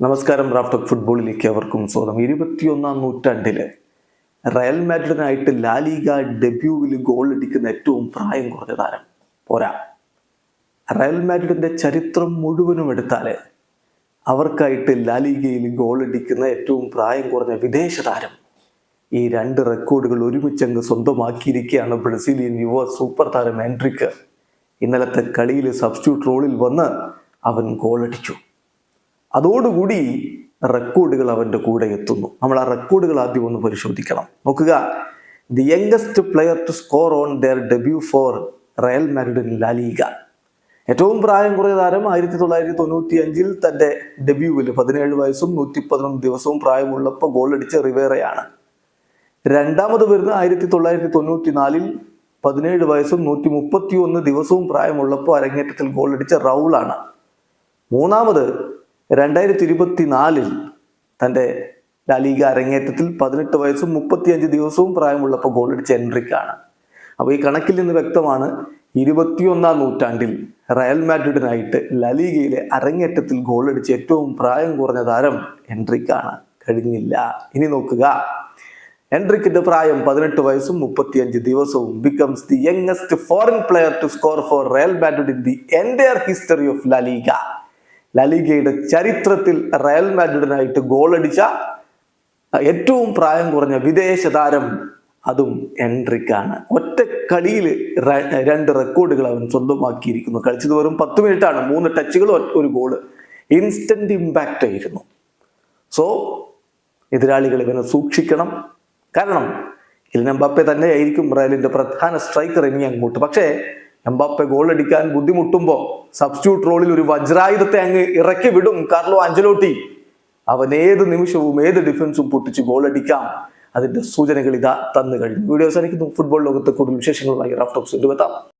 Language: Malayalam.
നമസ്കാരം റാഫ്റ്റ് ഫുട്ബോളിലേക്ക് അവർക്കും സ്വാഗതം. ഇരുപത്തിയൊന്നാം നൂറ്റാണ്ടിൽ റയൽ മാഡ്രിഡിനായിട്ട് ലാലിഗ ഡെബ്യൂവിൽ ഗോൾ അടിക്കുന്ന ഏറ്റവും പ്രായം കുറഞ്ഞ താരം. പോരാ. റയൽ മാഡ്രിഡിന്റെ ചരിത്രം മുഴുവനും എടുത്താൽ അവർക്കായിട്ട് ലാലിഗയിൽ ഗോൾ അടിക്കുന്ന ഏറ്റവും പ്രായം കുറഞ്ഞ വിദേശ താരം. ഈ രണ്ട് റെക്കോർഡുകൾ ഒരുമിച്ചങ്ങ് സ്വന്തമാക്കിയിരിക്കുകയാണ് ബ്രസീലിയൻ യുവ സൂപ്പർ താരം ആൻഡ്രിക്ക് ഇന്നലത്തെ കളിയിൽ സബ്സ്റ്റിറ്റ്യൂട്ട് റോളിൽ വന്ന് അവൻ ഗോളടിച്ചു അതോടുകൂടി റെക്കോർഡുകൾ അവന്റെ കൂടെ എത്തുന്നു. നമ്മൾ ആ റെക്കോർഡുകൾ ആദ്യം ഒന്ന് പരിശോധിക്കണം. നോക്കുക. The youngest player to score on their debut for Real Madrid La Liga ഏറ്റവും പ്രായം കുറഞ്ഞ താരം ആയിരത്തി തൊള്ളായിരത്തി തൊണ്ണൂറ്റി അഞ്ചിൽ തന്റെ ഡെബ്യൂവിൽ പതിനേഴ് വയസ്സും നൂറ്റി പതിനൊന്ന് ദിവസവും പ്രായമുള്ളപ്പോൾ ഗോളടിച്ച റിവേറയാണ്. രണ്ടാമത് വരുന്ന ആയിരത്തി തൊള്ളായിരത്തി തൊണ്ണൂറ്റി നാലിൽ പതിനേഴ് വയസ്സും നൂറ്റി മുപ്പത്തി ഒന്ന് ദിവസവും പ്രായമുള്ളപ്പോൾ അരങ്ങേറ്റത്തിൽ ഗോളടിച്ച റൗളാണ് മൂന്നാമത് രണ്ടായിരത്തി ഇരുപത്തി നാലിൽ തന്റെ ലാലീഗ അരങ്ങേറ്റത്തിൽ പതിനെട്ട് വയസ്സും മുപ്പത്തിയഞ്ച് ദിവസവും പ്രായമുള്ളപ്പോൾ ഗോൾ അടിച്ച എൻട്രിക്കാണ് അപ്പോൾ ഈ കണക്കിൽ നിന്ന് വ്യക്തമാണ് ഇരുപത്തിയൊന്നാം നൂറ്റാണ്ടിൽ റയൽ മാഡ്രിഡിനായിട്ട് ലലീഗയിലെ അരങ്ങേറ്റത്തിൽ ഗോൾ അടിച്ച ഏറ്റവും പ്രായം കുറഞ്ഞ താരം എൻട്രിക്കാണ് കഴിഞ്ഞില്ല. ഇനി നോക്കുക. എൻട്രിക്കിന്റെ പ്രായം പതിനെട്ട് വയസ്സും മുപ്പത്തിയഞ്ച് ദിവസവും becomes the youngest foreign player to score for Real Madrid in the entire history of La Liga ലലീഗയുടെ ചരിത്രത്തിൽ റയൽ മാഡ്രിഡിനായിട്ട് ഗോളടിച്ച ഏറ്റവും പ്രായം കുറഞ്ഞ വിദേശ താരം അതും എൻട്രിക്കാണ്. ഒറ്റ കളിയിൽ രണ്ട് റെക്കോർഡുകൾ അവൻ സ്വന്തമാക്കിയിരിക്കുന്നു. കളിച്ചത് വെറും പത്ത് മിനിറ്റാണ്. മൂന്ന് ടച്ചുകൾ ഒരു ഗോൾ. ഇൻസ്റ്റന്റ് ഇമ്പാക്റ്റ് ആയിരുന്നു. സോ എതിരാളികൾ ഇവനെ സൂക്ഷിക്കണം. കാരണം കിലിൻ എംബാപ്പെ തന്നെ ആയിരിക്കും റയലിന്റെ പ്രധാന സ്ട്രൈക്കർ ഇനി അങ്ങോട്ട്. പക്ഷേ എംബാപ്പെ ഗോൾ അടിക്കാൻ ബുദ്ധിമുട്ടുമ്പോൾ സബ്സ്റ്റിറ്റ്യൂട്ട് റോളിൽ ഒരു വജ്രായുധത്തെ അങ്ങ് ഇറക്കി വിടും കാർലോ അഞ്ചലോട്ടി അവൻ ഏത് നിമിഷവും ഏത് ഡിഫൻസും പൊട്ടിച്ച് ഗോൾ അടിക്കാം. അതിന്റെ സൂചനകൾ ഇതാ തന്നു കഴിഞ്ഞു. വീഡിയോ അവസാനിക്കുന്നു. ഫുട്ബോൾ ലോകത്തെ കൂടുതൽ വിശേഷങ്ങളുമായി റാഫ്റ്റോക്സ് എത്താം.